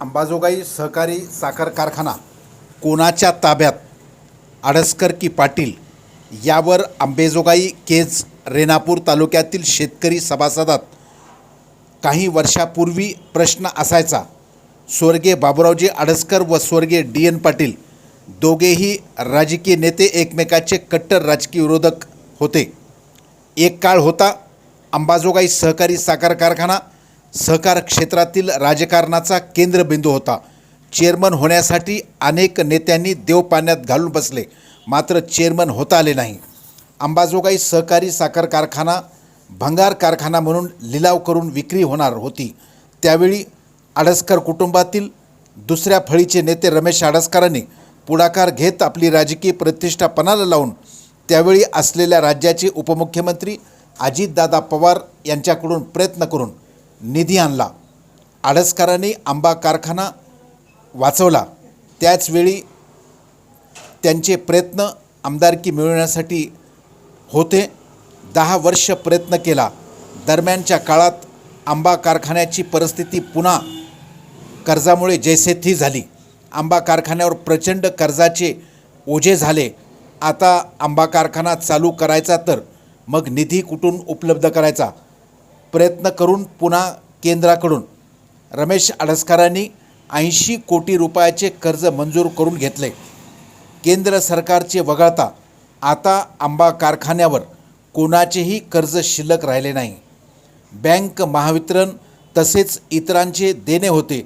अंबाजोगाई सहकारी साखर कारखाना कोणाच्या ताब्यात? आडसकर की पाटील? यावर आंबेजोगाई केज रेणापूर तालुक्यातील शेतकरी सभासदात काही वर्षापूर्वी प्रश्न असायचा. स्वर्गीय बाबुरावजी आडसकर व स्वर्गीय डी एन पाटील दोघेही राजकीय नेते एकमेकाचे कट्टर राजकीय विरोधक होते. एक काळ होता अंबाजोगाई सहकारी साखर कारखाना सहकार क्षेत्रातील राजकारणाचा केंद्रबिंदू होता. चेअरमन होण्यासाठी अनेक नेत्यांनी देव पाण्यात घालून बसले मात्र चेअरमन होता आले नाही. अंबाजोगाई सहकारी साखर कारखाना भंगार कारखाना म्हणून लिलाव करून विक्री होणार होती. त्यावेळी आडसकर कुटुंबातील दुसऱ्या फळीचे नेते रमेश आडसकरांनी पुढाकार घेत आपली राजकीय प्रतिष्ठा पणाला लावून त्यावेळी असलेल्या राज्याचे उपमुख्यमंत्री अजितदादा पवार यांच्याकडून प्रयत्न करून निधी आणला. आडसकरांनी आंबा कारखाना वाचवला. त्याचवेळी त्यांचे प्रयत्न आमदारकी मिळवण्यासाठी होते. दहा वर्ष प्रयत्न केला. दरम्यानच्या काळात आंबा कारखान्याची परिस्थिती पुन्हा कर्जामुळे जैसे थी झाली. आंबा कारखान्यावर प्रचंड कर्जाचे ओझे झाले. आता आंबा कारखाना चालू करायचा तर मग निधी कुठून उपलब्ध करायचा? प्रयत्न करून पुन्हा केंद्राकडून. रमेश अडसकरांनी ऐंशी कोटी रुपयाचे कर्ज मंजूर करून घेतले. केंद्र सरकारचे वगळता आता आंबा कारखान्यावर कोणाचेही कर्ज शिल्लक राहिले नाही. बँक महावितरण तसेच इतरांचे देणे होते.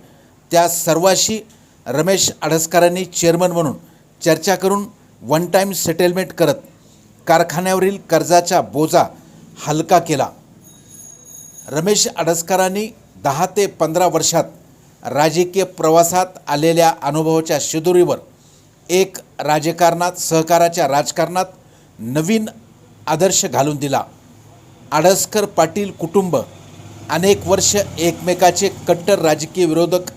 त्या सर्वाशी रमेश अडसकरांनी चेअरमन म्हणून चर्चा करून वन टाईम सेटलमेंट करत कारखान्यावरील कर्जाचा बोजा हलका केला. रमेश अडसकरांनी दहा ते पंधरा वर्षात राजकीय प्रवासात आलेल्या अनुभवाच्या शिदुरीवर एक राजकारणात सहकाराच्या राजकारणात नवीन आदर्श घालून दिला. आडसकर पाटील कुटुंब अनेक वर्ष एकमेकाचे कट्टर राजकीय विरोधक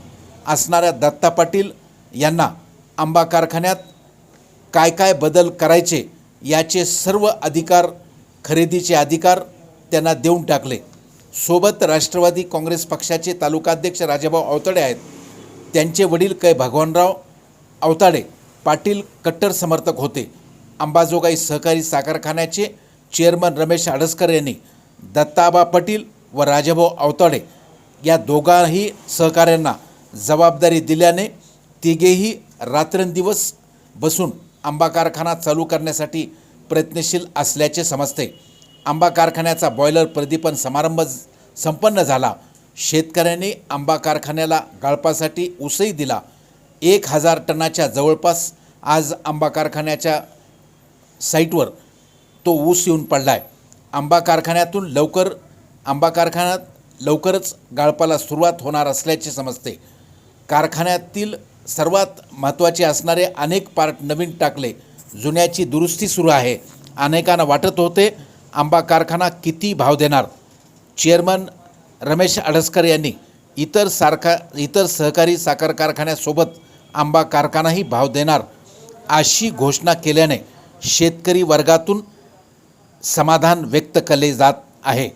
असणाऱ्या दत्ता पाटील यांना आंबा कारखान्यात काय काय बदल करायचे याचे सर्व अधिकार खरेदीचे अधिकार त्यांना देऊन टाकले. सोबत राष्ट्रवादी काँग्रेस पक्षाचे तालुकाध्यक्ष राजाभाऊ अवताडे आहेत. त्यांचे वडील कै भगवानराव अवताडे पाटील कट्टर समर्थक होते. अंबाजोगाई सहकारी साखरखान्याचे चेअरमन रमेश आडसकर यांनी दत्ताबा पाटील व राजाभाऊ अवताडे या दोघाही सहकाऱ्यांना जबाबदारी दिल्याने तिघेही रात्रंदिवस बसून आंबा कारखाना चालू करण्यासाठी प्रयत्नशील असल्याचे समजते. आंबा कारखान्याचा बॉयलर प्रदीपन समारंभ संपन्न झाला. शेतकऱ्यांनी आंबा कारखान्याला गाळपासाठी उसही दिला. एक हजार टनाच्या जवळपास आज आंबा कारखान्याच्या साईटवर तो ऊस येऊन पडला आहे आंबा कारखान्यातून लवकर आंबा कारखान्यात लवकरच गाळपाला सुरुवात होणार असल्याचे समजते. कारखान्यातील सर्वात महत्त्वाचे असणारे अनेक पार्ट नवीन टाकले. जुन्याची दुरुस्ती सुरू आहे. अनेकांना वाटत होते आंबा कारखाना किती भाव देणार? चेअरमन रमेश अडसकर यांनी इतर सारखा इतर सहकारी साखर कारखान्यासोबत आंबा कारखानाही भाव देणार अशी घोषणा केल्याने शेतकरी वर्गातून समाधान व्यक्त केले जात आहे.